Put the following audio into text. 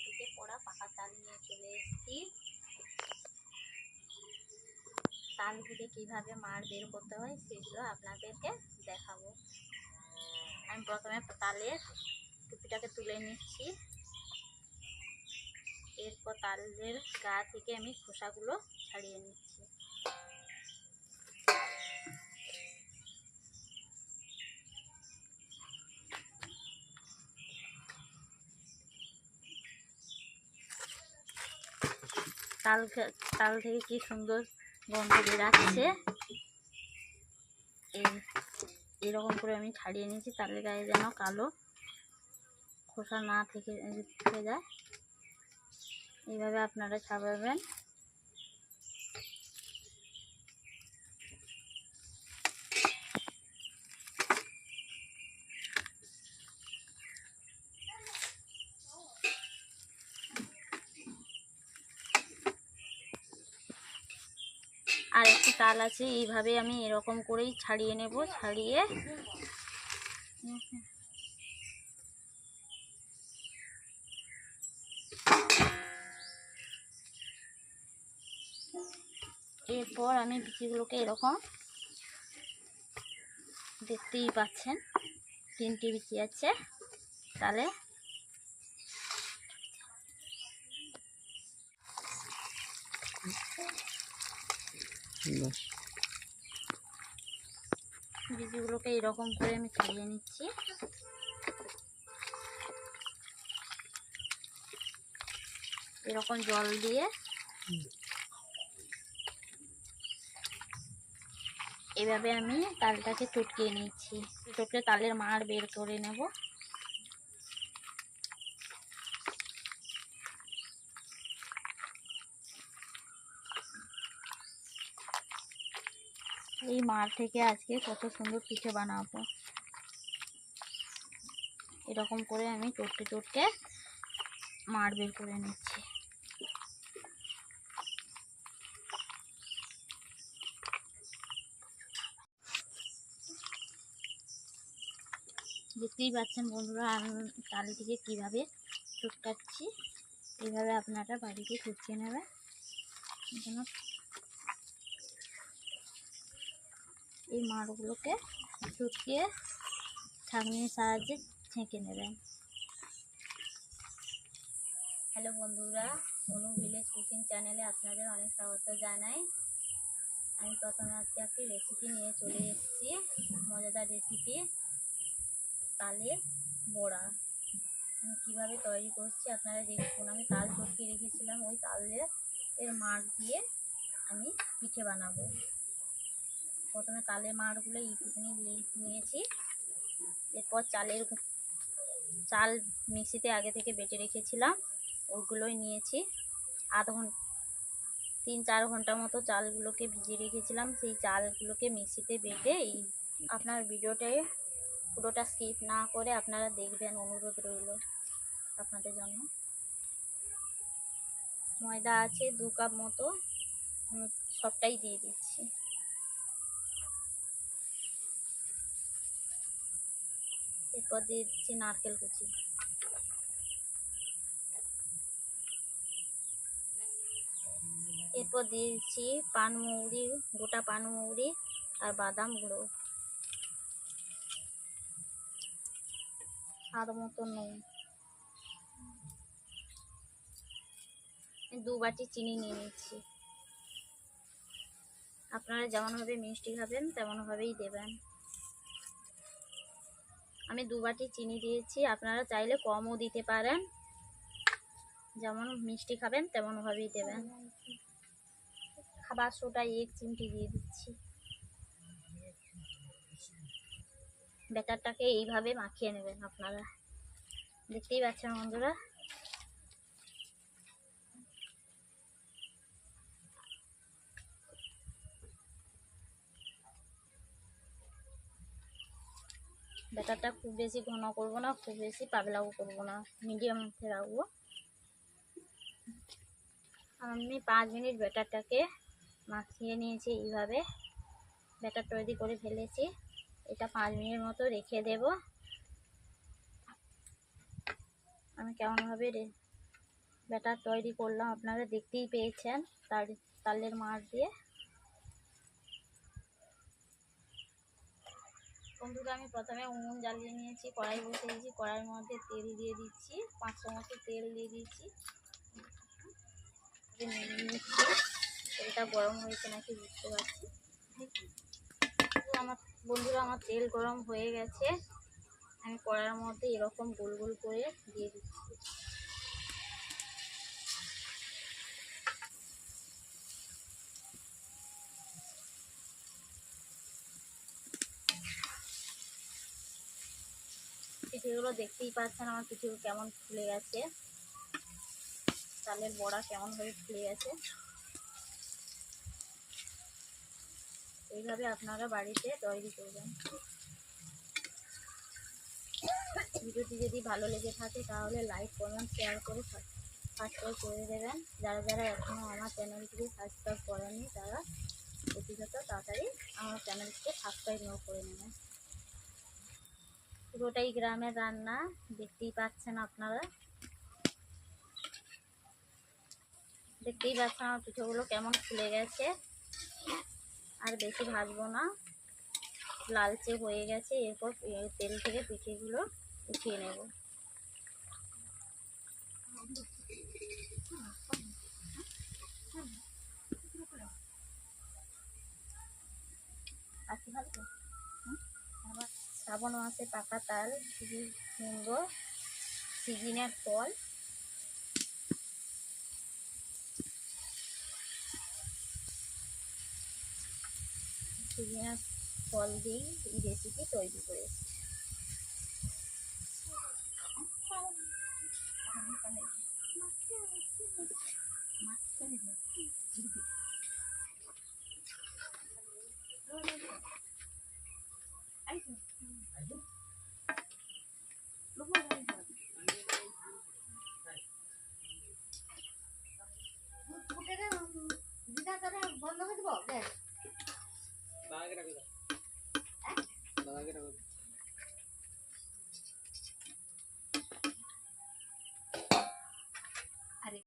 সেদিকে পড়া পাকা তাল নিয়ে চলে এসেছি। তাল থেকে কীভাবে মার বের করতে হয় সেগুলো আপনাদেরকে দেখাবো। আমি প্রথমে তালের টুপিটাকে তুলে নিচ্ছি। এরপর তালের গা থেকে আমি খোসাগুলো ছাড়িয়ে নিচ্ছি। তাল তাল থেকে কি সুন্দর গন্ধ বেরাচ্ছে। এরকম করে আমি ছাড়িয়ে নিয়েছি, তালের গায়ে যেন কালো খোসা না থেকে থেকে যায়। এইভাবে আপনারা ছাড়াবেন আর একটি তাল আছে, এইভাবে আমি এরকম করেই ছাড়িয়ে নেব, ছাড়িয়ে। এরপর আমি বিচিগুলোকে এরকম দেখতেই পাচ্ছেন, তিনটি বিচি আছে তাহলে বীজগুলোকে এরকম করে আমি ছাড়িয়ে নিচ্ছি। এরকম জল দিয়ে। এভাবে আমি তালটাকে চটকিয়ে নিচ্ছি। চটকে তালের মার বের করে নেব। এই মার থেকে আজকে কত সুন্দর পিঠে বানাবো। এরকম করে আমি চটকে চটকে মার বের করে নিচ্ছি। দেখতেই পাচ্ছেন বন্ধুরা, আমি তালটিকে কীভাবে চটকাচ্ছি এইভাবে আপনারা বাড়িতে চটকে নেবেন যেন এই মাড়গুলোকে চটকিয়ে ছাঁকনির সাহায্যে ছেঁকে নেবেন হ্যালো বন্ধুরা, অনু ভিলেজ কুকিং চ্যানেলে আপনাদের অনেক স্বাগত জানাই। আমি প্রথমে আজকে একটি রেসিপি নিয়ে চলে এসেছি, মজাদার রেসিপি তালের বড়া। আমি কীভাবে তৈরি করছি আপনারা দেখুন আমি তাল চটকে রেখেছিলাম, ওই তালের এর মাঠ দিয়ে আমি পিঠে বানাবো। প্রথমে তালের মাড়গুলো এইটুকুনি নিয়ে- নিয়েছি। এরপর চালের চাল মিক্সিতে আগে থেকে বেটে রেখেছিলাম ওইগুলোই নিয়েছি। আধ ঘণ্টা তিন চার ঘণ্টা মতো চালগুলোকে ভিজিয়ে রেখেছিলাম, সেই চালগুলোকে মিক্সিতে বেটে এই আপনার ভিডিওটায় পুরোটা স্কিপ না করে আপনারা দেখবেন, অনুরোধ রইল আপনাদের জন্য। ময়দা আছে দু কাপ মতো সবটাই দিয়ে দিচ্ছি। এরপর দিয়ে দিচ্ছি নারকেল কুচি। এরপর দিয়ে দিচ্ছি পানমৌরি গোটা পানমৌরি আর বাদাম গুঁড়ো। আর মতো নুন। দু বাটি চিনি নিয়ে নিচ্ছি। আপনারা যেমনভাবে মিষ্টি খাবেন, তেমনভাবেই দেবেন। আমি দু বাটি চিনি দিয়েছি, আপনারা চাইলে কমও দিতে পারেন। যেমন মিষ্টি খাবেন, তেমনভাবেই দেবেন। খাবার সোটা এক চিমটি দিয়ে দিচ্ছি। ব্যাটারটাকে এইভাবে মাখিয়ে নেবেন আপনারা। দেখতেই পাচ্ছেন বন্ধুরা? ব্যাটারটা খুব বেশি ঘন করব না, খুব বেশি পাতলাও করব না মিডিয়াম মধ্যে রাখব। আমি পাঁচ মিনিট ব্যাটারটাকে মাখিয়ে নিয়েছি এইভাবে। ব্যাটার তৈরি করে ফেলেছি। এটা পাঁচ মিনিট মতো রেখে দেব। আমি কেমনভাবে ব্যাটার তৈরি করলাম, আপনারা দেখতেই পেয়েছেন তার তালের মাছ দিয়ে। বন্ধুরা আমি প্রথমে উনুন জ্বালিয়ে নিয়েছি, কড়াই বসিয়েছি কড়াইয়ের মধ্যে তেল দিয়ে দিচ্ছি পাঁচশো মতো তেল দিয়ে দিচ্ছি। নিচ্ছি, তেলটা গরম হয়েছে নাকি বুঝতে পারছি আমার বন্ধুরা, আমার তেল গরম হয়ে গেছে। আমি কড়াইয়ের মধ্যে এরকম গোল গোল করে দিয়ে দিচ্ছি। পিঠেগুলো দেখতেই পাচ্ছেন আমার পিঠেগুলো কেমন ফুলে গেছে। চালের বড়া কেমন ভাবে ফুলে গেছে। এইভাবে আপনারা বাড়িতে তৈরি করবেন। ভিডিওটি যদি ভালো লেগে থাকে তাহলে লাইক কমেন্ট শেয়ার করে সাবস্ক্রাইব করে দেবেন। যারা যারা এখনও আমার চ্যানেলটিকে সাবস্ক্রাইব করেনি তারা প্রতিযত তাড়াতাড়ি আমার চ্যানেলটিকে সাবস্ক্রাইব করে নেবেন। পুরোটাই গ্রামের রান্না, দেখতেই পাচ্ছেন আপনারা। দেখতেই পাচ্ছেন আমার পিঠেগুলো কেমন ফুলে গেছে। আর বেশি ভাজবো না। লালচে হয়ে গেছে, এরপর তেল থেকে পিঠেগুলো উঠিয়ে নেব। শ্রাবণ মাসে পাকা তাল খুবই সুন্দর সিজিনের ফল। সিজিনের ফল দিয়েই এই রেসিপি তৈরি করেছি। বন্ধ করে দেবো দেখ। বাবাকে ডাকো হ্যাঁ? বাবাকে ডাকো